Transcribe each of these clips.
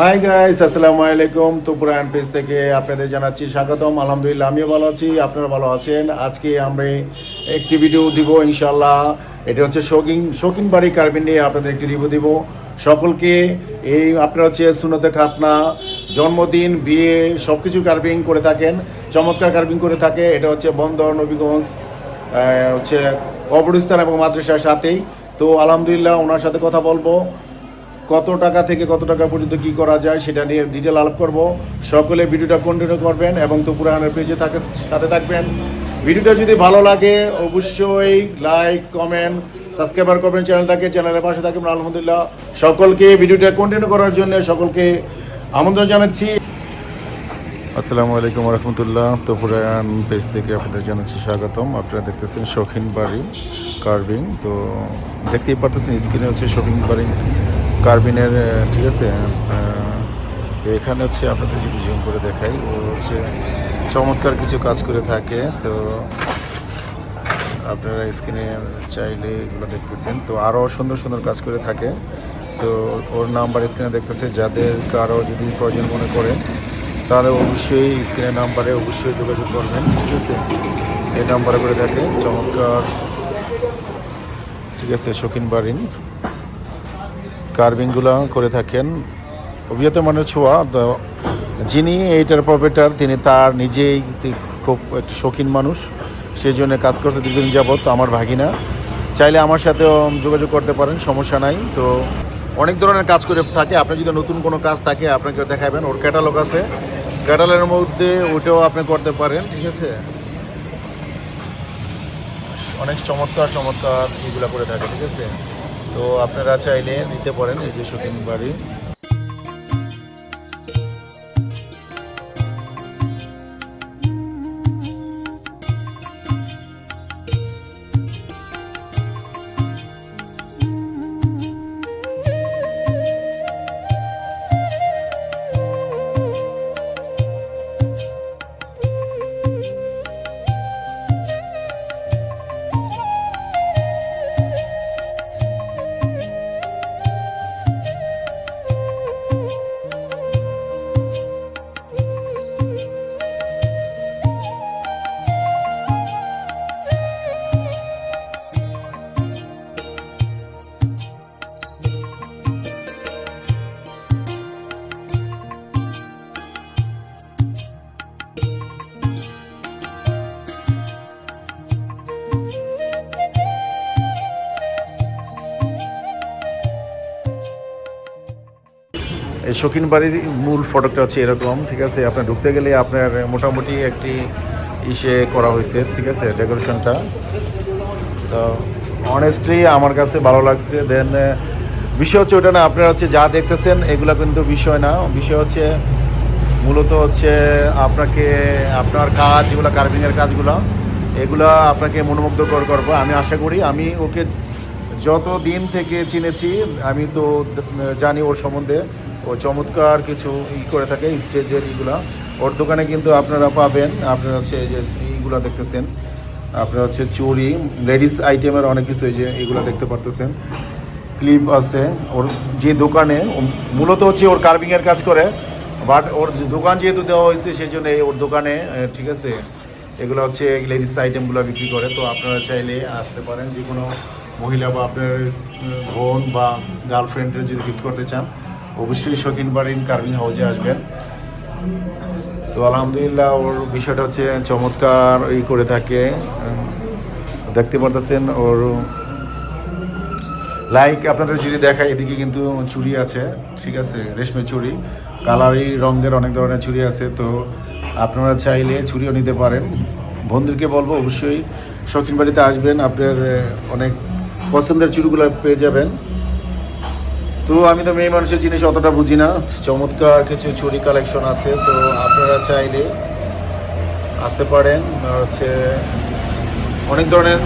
Hi guys আসসালামু আলাইকুম তো পুরান পেজ থেকে আপনাদের জানাচ্ছি স্বাগতম। আলহামদুলিল্লাহ, আমিও ভালো আছি, আপনারা ভালো আছেন? আজকে আমরা একটি ভিডিও দিব ইনশাল্লাহ এটা হচ্ছে শৌকিন শৌকিন বাড়ি কার্বিন নিয়ে আপনাদের একটি রিভিউ দিব। সকলকে এই আপনারা হচ্ছে সুনতে খাতনা, জন্মদিন, বিয়ে সব কিছু কার্ভিং করে থাকেন। চমৎকার কার্ভিং করে থাকে। এটা হচ্ছে বন্দর, নবীগঞ্জ হচ্ছে কবরস্থান এবং মাদ্রাসার সাথেই। তো আলহামদুলিল্লাহ, ওনার সাথে কথা বলব। কত টাকা থেকে কত টাকা পর্যন্ত কি করা যায় সেটা নিয়ে ডিটেল আলাপ করব। সকলে ভিডিওটা কন্টিনিউ করবেন এবং তুপুরানের পেজে থাকে, সাথে থাকবেন। ভিডিওটা যদি ভালো লাগে, অবশ্যই লাইক কমেন্ট সাবস্ক্রাইবার করবেন চ্যানেলটাকে। চ্যানেলের পাশে থাকবেন, আলহামদুলিল্লাহ। সকলকে ভিডিওটা কন্টিনিউ করার জন্য সকলকে আমন্ত্রণ জানাচ্ছি। আসসালামু আলাইকুম রহমতুল্লাহ তো পুরান পেজ থেকে আপনাদের জানাচ্ছি স্বাগতম। আপনারা দেখতেছেন শৌখিন বাড়ি কার্ভিং তো দেখতেই পারতেছেন স্ক্রিনে হচ্ছে শৌখিন বাড়ি। কার্ভিনের আহ, ঠিক আছে? এখানে হচ্ছে আপনাদের যদি জুম করে দেখাই। ও হচ্ছে চমৎকার কিছু কাজ করে থাকে। তো আপনারা স্ক্রিনে চাইলে এগুলো দেখতেছেন। তো আরও সুন্দর সুন্দর কাজ করে থাকে। তো ওর নাম্বার স্ক্রিনে দেখতেছে। যাদের কারও যদি প্রয়োজন মনে করে তাহলে অবশ্যই স্ক্রিনের নাম্বারে অবশ্যই যোগাযোগ করবেন ঠিক আছে? এই নাম্বারে করে থাকে চমৎকার ঠিক আছে শৌখিন বাড়িন কার্ভিংগুলো করে থাকেন। অভিজ্ঞত মানে ছোঁয়া যিনি এইটার প্রপারেটার তিনি তার নিজেই খুব একটি শৌখিন মানুষ। সেই জন্য কাজ করতে দীর্ঘদিন যাবত আমার ভাগিনা। চাইলে আমার সাথেও যোগাযোগ করতে পারেন, সমস্যা নাই। তো অনেক ধরনের কাজ করে থাকে। আপনি যদি নতুন কোনো কাজ থাকে, আপনাকে দেখাবেন। ওর ক্যাটালগ আছে। ক্যাটালগের মধ্যে ওইটাও আপনি করতে পারেন, ঠিক আছে? অনেক চমৎকার চমৎকার এগুলো করে থাকে, ঠিক আছে? তো আপনারা চাইলে নিতে পারেন এই যে শুটিং বাড়ি। শৌখিন বাড়ির মূল ফটকটা হচ্ছে এরকম, ঠিক আছে? আপনার ঢুকতে গেলে আপনার মোটামুটি একটি ইসে করা হয়েছে, ঠিক আছে, ডেকোরেশনটা। তো অনেস্টলি আমার কাছে ভালো লাগছে। দেন বিষয় হচ্ছে ওটা না, আপনারা হচ্ছে যা দেখতেছেন, এগুলো কিন্তু বিষয় না। বিষয় হচ্ছে মূলত হচ্ছে আপনাকে, আপনার কাজ যেগুলো কার্ভিংয়ের কাজগুলো, এগুলো আপনাকে মনোমুগ্ধকর করব। আমি আশা করি, আমি ওকে যত দিন থেকে চিনেছি, আমি তো জানি ওর সম্বন্ধে। ও চমৎকার কিছু ই করে থাকে স্টেজের ইগুলা ওর দোকানে কিন্তু আপনারা পাবেন, আপনারা হচ্ছে এই যে এইগুলো দেখতেছেন। আপনার হচ্ছে চুরি লেডিস আইটেমের অনেক কিছু এই যে এগুলো দেখতে পারতেছেন। ক্লিপ আছে, ওর যে দোকানে মূলত হচ্ছে ওর কার্ভিংয়ের কাজ করে, বাট ওর দোকান যেহেতু দেওয়া হয়েছে সেই জন্য ওর দোকানে ঠিক আছে, এগুলো হচ্ছে লেডিস আইটেমগুলো বিক্রি করে। তো আপনারা চাইলে আসতে পারেন যে কোনো মহিলা বা আপনার বোন বা গার্লফ্রেন্ডের যদি গিফট করতে চান। অবশ্যই শৌখিন বাড়ির কার্ভিং হাউসে আসবেন। তো আলহামদুলিল্লাহ, ওর বিষয়টা হচ্ছে চমৎকার ই করে থাকে। দেখতে পারতেছেন ওর লাইক আপনাদের যদি দেখা এদিকে কিন্তু চুড়ি আছে, ঠিক আছে, রেশমি চুড়ি। কালারি, রঙের অনেক ধরনের চুড়ি আছে, তো আপনারা চাইলে চুড়িও নিতে পারেন। বন্ধুদেরকে বলব, অবশ্যই শৌখিন বাড়িতে আসবেন, আপনার অনেক পছন্দের চুড়িগুলো পেয়ে যাবেন। তো আমি তো মেয়ে মানুষের জিনিস অতটা বুঝি না। চমৎকার কিছু চুড়ি কালেকশন আছে, তো আপনারা চাইলে আসতে পারেন। হচ্ছে অনেক ধরনের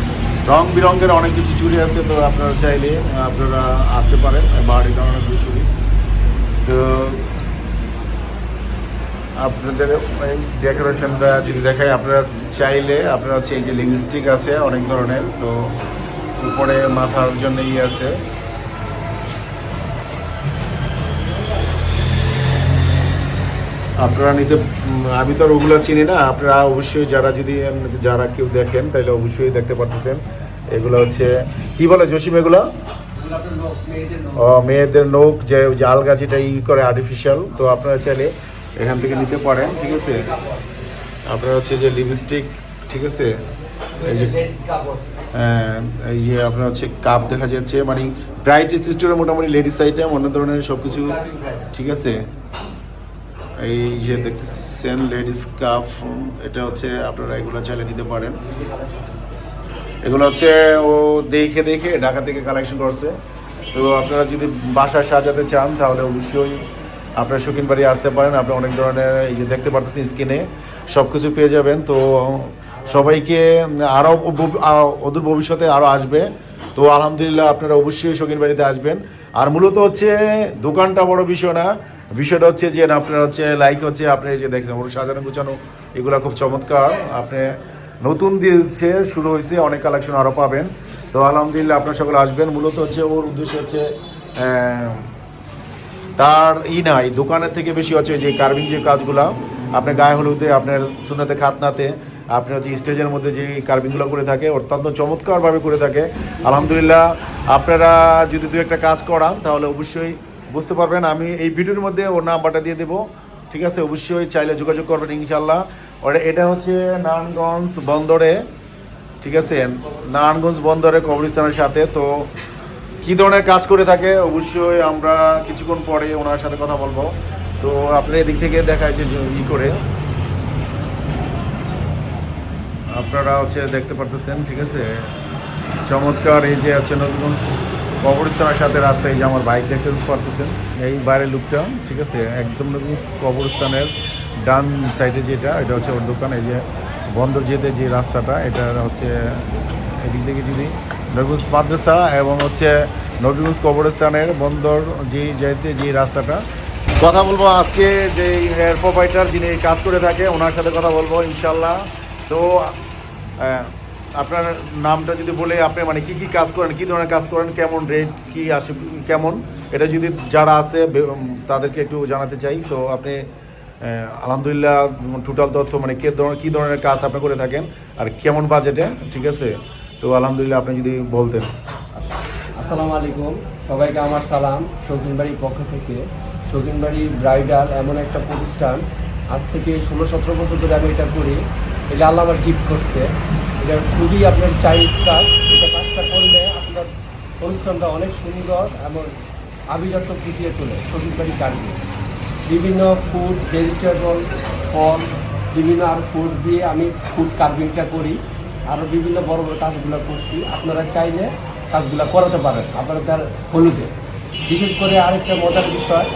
রং বেরঙের অনেক কিছু চুরি আছে, তো আপনারা চাইলে আপনারা আসতে পারেন, বাড়ি ধরনের কিছু চুরি। তো আপনাদের ডেকোরেশনটা যদি দেখায় আপনারা চাইলে, আপনারা হচ্ছে এই যে লিপস্টিক আছে অনেক ধরনের, তো উপরে মাথার জন্য ইয়ে আছে। আপনারা নিতে আমি তো আর ওগুলো চিনি না। আপনারা অবশ্যই যারা যদি যারা কেউ দেখেন তাহলে অবশ্যই দেখতে পারতেছেন। এগুলো হচ্ছে কি বলে জসিম এগুলো? ও মেয়েদের নখ যে যে আলগাছিটা ই করে আর্টিফিশিয়াল তো আপনারা চাইলে এখান থেকে নিতে পারেন ঠিক আছে? আপনারা হচ্ছে যে লিপস্টিক ঠিক আছে? এই যে হ্যাঁ, এই যে আপনার হচ্ছে কাপ দেখা যাচ্ছে মানে ব্রাইট স্টোরে মোটামুটি লেডিস আইটেম অন্য ধরনের সব কিছু ঠিক আছে? এই যে দেখতেছেন লেডিস কাপ এটা হচ্ছে আপনারা এগুলো চাইলে নিতে পারেন। এগুলো হচ্ছে ও দেখে দেখে ঢাকা থেকে কালেকশন করছে। তো আপনারা যদি বাসা সাজাতে চান, তাহলে অবশ্যই আপনার শৌখিন বাড়ি আসতে পারেন। আপনি অনেক ধরনের এই যে দেখতে পারতেছেন স্ক্রিনে সব কিছু পেয়ে যাবেন। তো সবাইকে আরও অদূর ভবিষ্যতে আরও আসবে। তো আলহামদুলিল্লাহ আপনারা অবশ্যই শৌখিন বাড়িতে আসবেন। আর মূলত হচ্ছে দোকানটা বড় বিষয় না। বিষয়টা হচ্ছে যে আপনার হচ্ছে লাইক হচ্ছে, আপনি যে দেখছেন ওর সাজানো গুছানো, এগুলো খুব চমৎকার। আপনি নতুন দিয়েছে, শুরু হয়েছে, অনেক কালেকশন আরও পাবেন। তো আলহামদুলিল্লাহ আপনার সকলে আসবেন। মূলত হচ্ছে ওর উদ্দেশ্য হচ্ছে তার ই নাই দোকানের থেকে বেশি হচ্ছে যে কার্ভিং যে কাজগুলো আপনার গায়ে হলুদে, আপনার সুনাতে খাতনাতে আপনি হচ্ছে স্টেজের মধ্যে যে কার্ভিংগুলো করে থাকে, অত্যন্ত চমৎকারভাবে করে থাকে। আলহামদুলিল্লাহ, আপনারা যদি দু একটা কাজ করান, তাহলে অবশ্যই বুঝতে পারবেন। আমি এই ভিডিওর মধ্যে ওর নাম্বারটা দিয়ে দেবো। ঠিক আছে? অবশ্যই চাইলে যোগাযোগ করবেন ইনশাল্লাহ ওর, এটা হচ্ছে নারায়ণগঞ্জ বন্দরে। ঠিক আছে? নারায়ণগঞ্জ বন্দরে কবরস্থানের সাথে। তো কি ধরনের কাজ করে থাকে? অবশ্যই আমরা কিছুক্ষণ পরে ওনার সাথে কথা বলব। তো আপনার এদিক থেকে দেখায় যে ই করে। আপনারা হচ্ছে দেখতে পারতেছেন, ঠিক আছে? চমৎকার এই যে হচ্ছে নতুনগঞ্জ কবরস্থানের সাথে রাস্তায় যে আমার বাইক দেখতে পারতেছেন, এই বাইরের লুকটা, ঠিক আছে? একদম নতুনগঞ্জ কবরস্থানের ডান সাইডে যেটা, এটা হচ্ছে ওর দোকান, এই যে বন্দর যেতে যে রাস্তাটা, এটা হচ্ছে এদিক থেকে যদি নবীগঞ্জ মাদ্রাসা এবং হচ্ছে নবীগঞ্জ কবরস্থানের বন্দর যে যেতে যে রাস্তাটা। কথা বলব আজকে যে হেয়ার প্রোভাইডার যিনি কাজ করে থাকে, ওনার সাথে কথা বলব ইনশাল্লাহ। তো আপনার নামটা যদি বলে আপনি মানে কি কি কাজ করেন, কি ধরনের কাজ করেন, কেমন রেট কি আসে, কেমন? এটা যদি যারা আছে তাদেরকে একটু জানাতে চাই। তো আপনি আলহামদুলিল্লাহ টোটাল তথ্য মানে কে ধরনের, কী ধরনের কাজ আপনি করে থাকেন আর কেমন বাজেটে ঠিক আছে? তো আলহামদুলিল্লাহ আপনি যদি বলতেন। আসসালামু আলাইকুম। সবাইকে আমার সালাম, শৌখিনবাড়ির পক্ষ থেকে। শৌখিনবাড়ি ব্রাইডাল এমন একটা প্রতিষ্ঠান, আজ থেকে ষোলো সতেরো বছর ধরে আমি এটা করি। এটা আল্লাহ আমার গিফট করছে। এটা খুবই আপনার চাইনিজ কাজ। এটা কাজটা করলে আপনার অনুষ্ঠানটা অনেক সুন্দর এবং আভিজাত্য ফুটিয়ে তোলে। শৌখিনবাড়ি কার্ডে বিভিন্ন ফুড ভেজিটেবল ফল, বিভিন্ন আর ফুড দিয়ে আমি ফুড কার্ভিংটা করি। আরও বিভিন্ন বড় বড় কাজগুলো করছি। আপনারা চাইলে কাজগুলো করাতে পারেন। আপনাদের হলুদে। বিশেষ করে আরেকটা মজার বিষয়,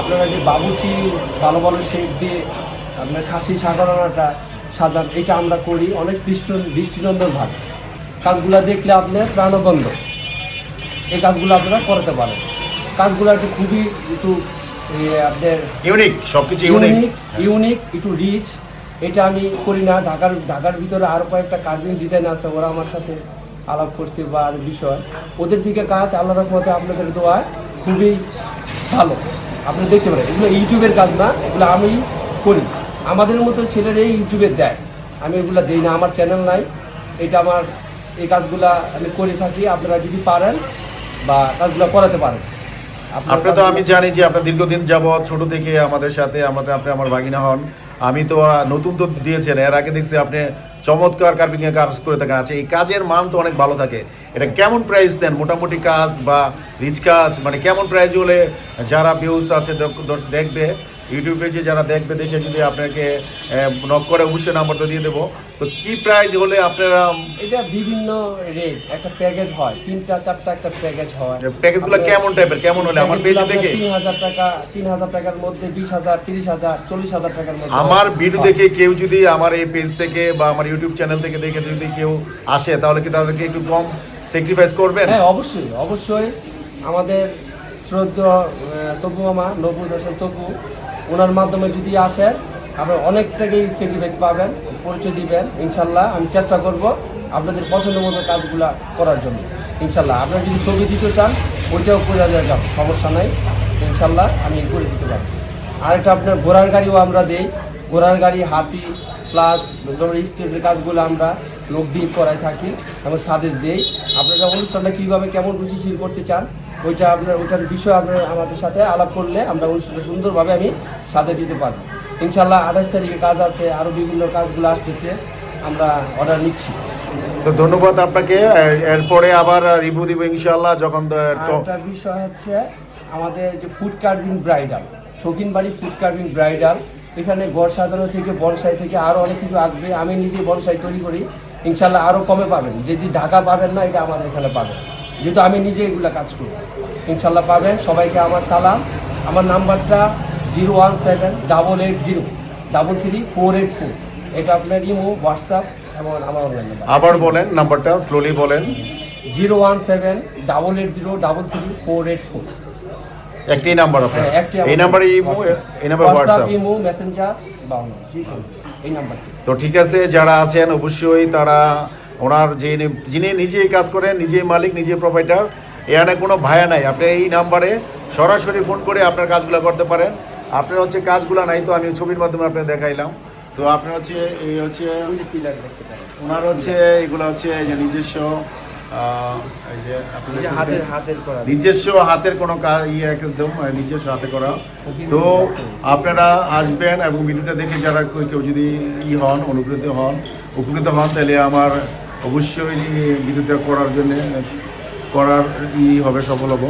আপনারা যে বাবুচি ভালো ভালো শেপ দিয়ে আপনার খাসি সাজানোটা সাজান এটা আমরা করি। অনেক দৃষ্টি দৃষ্টিনন্দন ভাবে। কাজগুলো দেখলে আপনার প্রাণবন্ধ এই কাজগুলো আপনারা করাতে পারেন। কাজগুলো একটু খুবই একটু আপনার ইউনিক সব কিছু ইউনিক ইউনিক একটু রিচ এটা আমি করি না। ঢাকার ঢাকার ভিতরে আরও কয়েকটা কার্ভিং ডিজাইন আছে ওরা আমার সাথে আলাপ করছে বা আর বিষয়। ওদের থেকে কাজ আল্লাহ রহমতে আপনাদের দোয়া খুবই ভালো। আপনি দেখতে পারেন এগুলো ইউটিউবের কাজ না এগুলো আমি করি। আমাদের মতো ছেলেরাই ইউটিউবে দেয়। আমি এগুলো দিই না আমার চ্যানেল নাই। এটা আমার এই কাজগুলা আমি করে থাকি। আপনারা যদি পারেন বা কাজগুলো করাতে পারেন। আপনি তো আমি জানি যে আপনার দীর্ঘদিন যাবৎ ছোট থেকে আমাদের সাথে আমাদের আপনি আমার ভাগিনা হন। আমি তো নতুন তো দিয়েছেন। এর আগে দেখছি আপনি চমৎকার কার্পিং এর কাজ করে থাকেন। আচ্ছা এই কাজের মান তো অনেক ভালো থাকে। এটা কেমন প্রাইস দেন? মোটামুটি কাজ বা রিচ কাজ? মানে কেমন প্রাইস হলে যারা ভিউজ আছে দেখবে? ইউটিউব পেজে যারা দেখবে দেখে যদি আপনাকে নক করে অবশ্যই নাম্বার তো দিয়ে দেবো। তো কি প্রাইস হলে আপনারা এটা বিভিন্ন রেট একটা প্যাকেজ হয়। তিনটা চারটা একটা প্যাকেজ হয়। প্যাকেজগুলো কেমন টাইপের কেমন হলে? আমার পেজ দেখে। তিন হাজার টাকা তিন হাজার টাকার মধ্যে বিশ হাজার তিরিশ হাজার চল্লিশ হাজার টাকার মধ্যে আমার ভিডিও দেখে কেউ যদি আমার এই পেজ থেকে বা আমার ইউটিউব চ্যানেল থেকে দেখে যদি কেউ আসে তাহলে কি তাদেরকে একটু কম স্যাক্রিফাইস করবেন? হ্যাঁ অবশ্যই অবশ্যই। আমাদের শ্রদ্ধ তবু মামা নবু হোসেন তবু ওনার মাধ্যমে যদি আসেন, আপনার অনেকটাকেই স্যাক্রিফাইস পাবেন, পরিচয় দিবেন, ইনশাল্লাহ আমি চেষ্টা করব আপনাদের পছন্দ মতো কাজগুলা করার জন্য। ইনশাল্লাহ, আপনারা যদি ছবি দিতে চান, ওইটাও করে দেওয়া যাবে সমস্যা নাই। ইনশাল্লাহ আমি করে দিতে পারব। আরেকটা আপনার ঘোড়ার গাড়িও আমরা দেই। ঘোড়ার গাড়ি, হাতি প্লাস ধরুন স্টেজের কাজগুলো আমরা লোক দিয়ে করাই থাকি এবং সাজেস দিই। আপনারা অনুষ্ঠানটা কীভাবে, কেমন রুচিশীল করতে চান ওইটা আপনার ওইটার বিষয়ে আপনার আমাদের সাথে আলাপ করলে আমরা অনুষ্ঠানটা সুন্দরভাবে আমি সাজিয়ে দিতে পারব। ইনশাল্লাহ আঠাশ তারিখে কাজ আছে আরও বিভিন্ন কাজগুলো আসতেছে আমরা অর্ডার নিচ্ছি। তো ধন্যবাদ আপনাকে। এরপরে আবার রিভিউ দিব ইনশাল্লাহ যখন আহ, ট- আরেকটা বিষয় হচ্ছে আমাদের যে ফুড কার্ভিং ব্রাইডাল শৌখিন বাড়ি ফুড কার্ভিং ব্রাইডাল এখানে ঘর সাজানো থেকে বনসাই থেকে আরও অনেক কিছু আসবে। আমি নিজে বনসাই তৈরি করি। ইনশাল্লাহ আরও কমে পাবেন। যদি ঢাকা পাবেন না এটা আমাদের এখানে পাবেন। যেহেতু আমি নিজে এগুলো কাজ করি। ইনশাল্লাহ পাবেন। সবাইকে আমার সালাম। আমার নাম্বারটা zero one seven double eight zero double three four eight four. এটা আপনার ইমো হোয়াটসঅ্যাপ এবং আমার অনলাইন নাম্বার আবার বলেন নাম্বারটা স্লোলি বলেন। Zero one seven double eight zero double three four eight four. একটি নাম্বার আপনার। হ্যাঁ, একটি এই নাম্বারে ইমো এই নাম্বার হোয়াটসঅ্যাপ ইমো মেসেঞ্জার বা এই নাম্বারটি। তো ঠিক আছে যারা আছেন অবশ্যই তারা ওনার যে যিনি নিজেই কাজ করেন নিজেই মালিক নিজেই প্রোভাইডার এখানে কোনো ভায়া নাই। আপনি এই নাম্বারে সরাসরি ফোন করে আপনার কাজগুলো করতে পারেন। আপনার হচ্ছে কাজগুলো নাই তো আমি ছবির মাধ্যমে আপনাকে দেখাইলাম। তো আপনি হচ্ছে এই হচ্ছে ওনার হচ্ছে এগুলো হচ্ছে এই যে নিজস্ব নিজস্ব হাতের কোনো কাজ ইয়ে একদম নিজস্ব হাতে করা। তো আপনারা আসবেন এবং ভিডিওটা দেখে যারা কেউ- কেউ যদি ই হন অনুপ্রেরিত হন উপকৃত হন তাহলে আমার অবশ্যই ভিডিওটা করার জন্য, করার ই হবে সফল হব।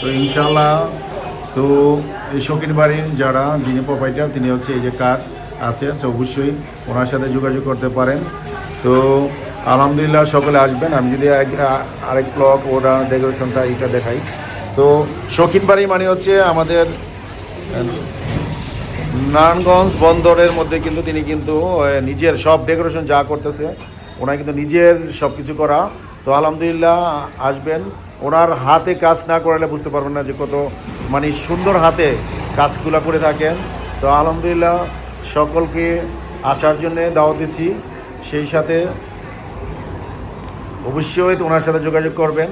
তো ইনশাল্লাহ তো এই শৌখিন বাড়ির যারা, যিনি প্রোপাইটার তিনি হচ্ছে এই যে কার্ড আছে, তো অবশ্যই ওনার সাথে যোগাযোগ করতে পারেন। তো আলহামদুলিল্লাহ সকলে আসবেন। আমি যদি আরেক ব্লক ওরা ডেকোরেশনটা এইটা দেখাই। তো শৌখিন বাড়ি মানে হচ্ছে আমাদের, নারায়ণগঞ্জ বন্দরের মধ্যে কিন্তু তিনি কিন্তু নিজের সব ডেকোরেশন যা করতেছে ওনার কিন্তু নিজের সব কিছু করা। তো আলহামদুলিল্লাহ আসবেন। ওনার হাতে কাজ না করালে বুঝতে পারবেন না যে কত মানে সুন্দর হাতে কাজগুলো করে থাকেন। তো আলহামদুলিল্লাহ সকলকে আসার জন্যে দাওয়া দিচ্ছি। সেই সাথে অবশ্যই ওনার সাথে যোগাযোগ করবেন।